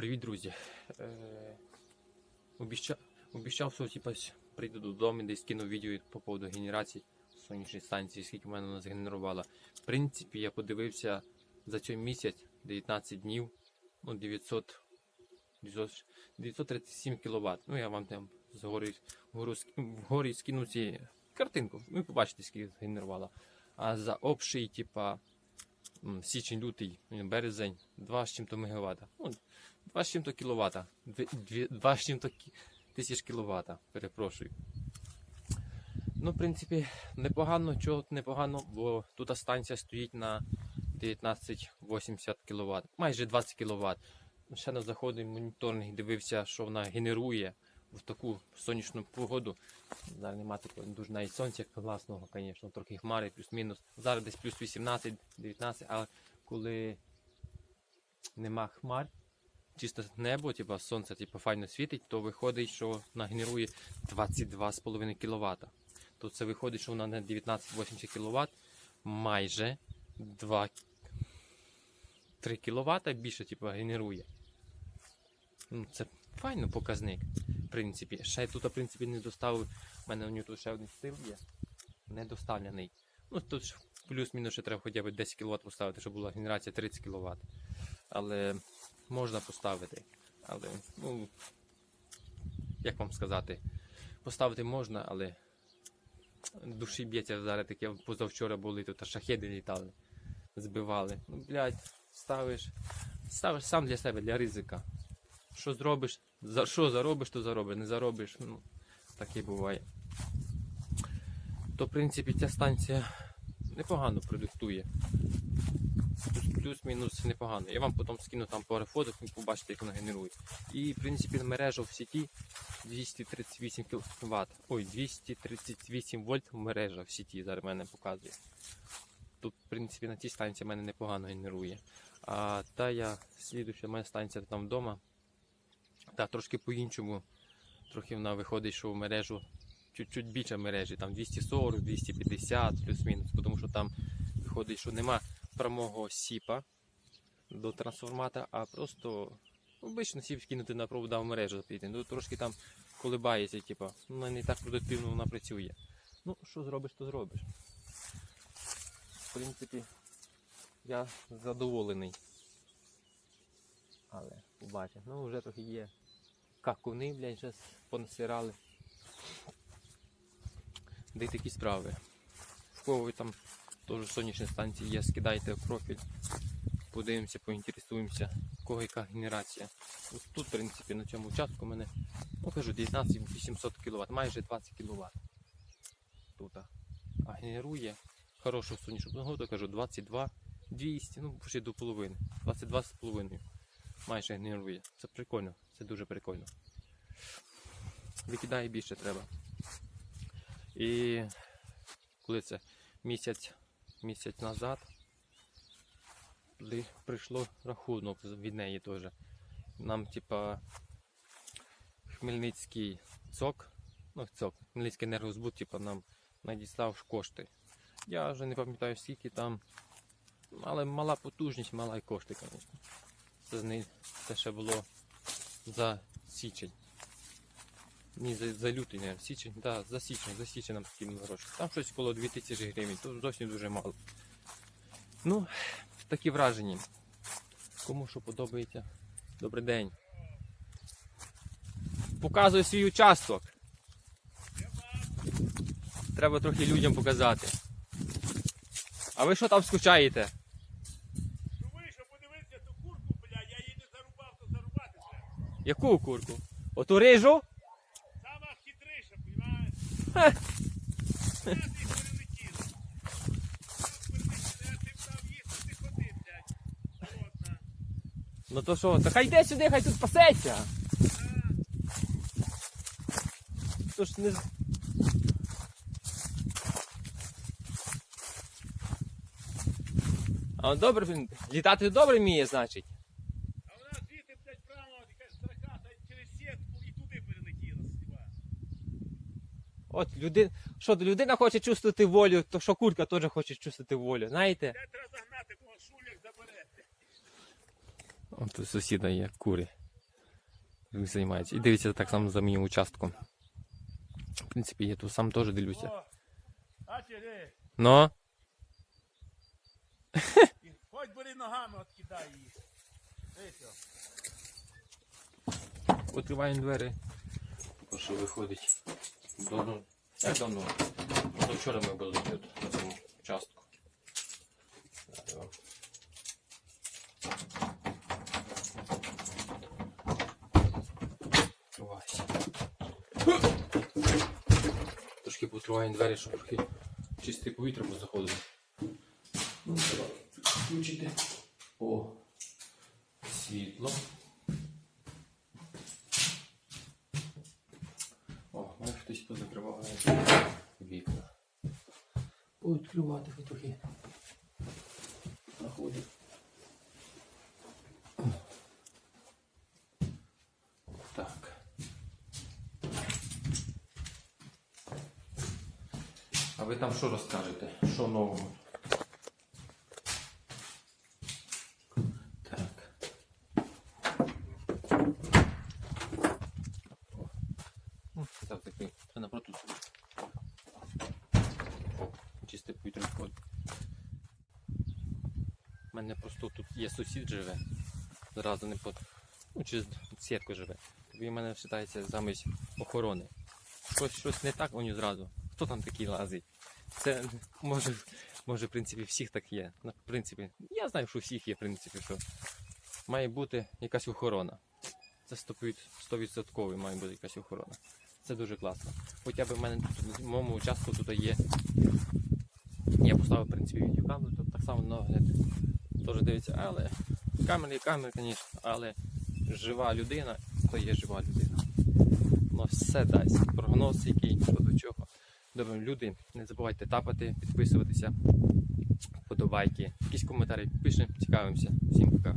Привіт, друзі. Е, обіщав, обіщав, що типа, прийду додому, десь кинув відео по поводу генерації сонячної станції, скільки в мене вона згенерувала. В принципі, я подивився за цей місяць 19 днів, ну, 900, 900 937 кВт. Ну, я вам там згорі, вгору, вгорі скину ці картинку. Ви побачите, скільки згенерувала. А за общий, типа, січень, лютий, березень, 2 з чим-то мегаватта. Ну, 2 з чим-то кіловата. 2 з чим-то тисяч кіловата, перепрошую. Ну, в принципі, непогано, чого непогано, бо тут станція стоїть на 1980 кВт, майже 20 кВт. Ще на заході моніторний дивився, що вона генерує в таку сонячну погоду. Зараз немає такого дуже навіть сонця класного, звісно, трохи хмари, плюс-мінус. Зараз десь плюс 18-19, але коли нема хмар, чисто небо, типа сонце типа, файно світить, то виходить, що вона генерує 22,5 кВт. То це виходить, що вона на 1980 кВт майже 2 3 кВт більше типу, генерує. Ну, це файно показник, в принципі. Ще тут, в принципі, не доставив. У мене у нього тут ще один стил є. Не доставлений. Ну, тут плюс-мінус ще треба хоча б 10 кВт поставити, щоб була генерація 30 кВт. Але можна поставити. Але, ну, як вам сказати, поставити можна, але душі б'ється зараз таке позавчора були, тут шахеди літали, збивали. Ну, блядь, ставиш, ставиш сам для себе, для ризика. Що зробиш, за що заробиш, то заробиш, не заробиш, ну, таке буває. То, в принципі, ця станція непогано продуктує. Плюс- Плюс-мінус непогано. Я вам потім скину там пару фоток і побачите, як вона генерує. І, в принципі, мережа в сіті 238 кВт. Ой, 238 вольт мережа в сіті зараз мене показує. Тут, в принципі, на цій станції мене непогано генерує. А та я слідуюча мене станція там вдома. Та трошки по-іншому. Трохи вона виходить, що в мережу чуть-чуть більше мережі, там 240, 250 плюс-мінус, тому що там виходить, що нема прямого сіпа до трансформатора, а просто обично сіп кинути на провода в мережу запіти. Ну трошки там колибається, типа, ну не так продуктивно вона працює. Ну, що зробиш, то зробиш. В принципі, я задоволений. Але побачимо. Ну вже трохи є. Какуни, блядь, вже понасирали. Де такі справи. В кого ви там теж сонячні станції є, скидайте в профіль. Подивимося, поінтересуємося, кого яка генерація. Ось тут, в принципі, на цьому участку мене, ну кажу, 19 800 кВт, майже 20 кВт. Тут. А генерує хорошу сонячну погоду, кажу, 22 200, ну почти до половини. 22 з половиною. Майже генерує. Це прикольно, це дуже прикольно. Викидає більше треба. І коли це місяць, місяць назад прийшло рахунок від неї теж. Нам, типа, Хмельницький цок, ну цок, Хмельницький енергозбут, типа, нам надіслав кошти. Я вже не пам'ятаю скільки там. Але мала потужність, мала й кошти, звісно. Це, з неї- це ще було за січень. Ні, за, за лютий, не, січень, да, за січень, за січень нам скинули гроші. Там щось коло 2000 гривень, то зовсім дуже мало. Ну, такі враження. Кому що подобається. Добрий день. Показую свій участок. Треба трохи людям показати. А ви що там скучаєте? Ну вийшов подивитися ту курку, бля, я її не зарубав, то зарубати треба. Яку курку? Оту рижу? Сама хитриша, понімаєш? Ну то що, та хай йде сюди, хай тут пасеться. То ж не. А добре, він літати добре вміє, значить. А вона звідти, блядь, прямо, якась строка, та через сітку і туди перелетіла, співа. От людина. Що людина хоче чувствувати волю, то що курка теж хоче чувствувати волю, знаєте? Де треба загнати, бо шулік забере. От у сусіда є кури. займається. І дивиться так само за моїм участком. В принципі, я тут сам теж дивлюся. О, а чири. Но Хоч бери ногами откидай її. Дивися. відкриваємо двері. Що виходить. Давно. Як давно? До вчора ми були тут, на цьому участку. Трошки потриваємо двері, щоб трохи чисте повітря позаходило. Ну, включити. О, світло. О, мене хтось позакривав вікна. Хоч. Находить. Так. А ви там що розкажете? Що нового? Так. О. Ну, Так, такий. Це напроти. О, чисте повітря входить. У мене просто тут є сусід живе. Зразу не под. Ну, через сітку живе. Він в мене вважається замість охорони. Щось, щось не так нього зразу. Хто там такий лазить? Це може, може, в принципі, всіх так є. Ну, в принципі, я знаю, що всіх є, в принципі, що має бути якась охорона. Це 100%, 100% має бути якась охорона. Це дуже класно. Хоча б в мене в моєму участку тут є. Я поставив, в принципі, відеокамеру, тут так само нагляд. Теж дивиться, але камери камери, звісно, але жива людина, то є жива людина. Воно все дасть. Прогноз, який до чого. Добре, люди, не забувайте тапати, підписуватися, подобайки, якісь коментарі пишемо, цікавимося. Всім пока.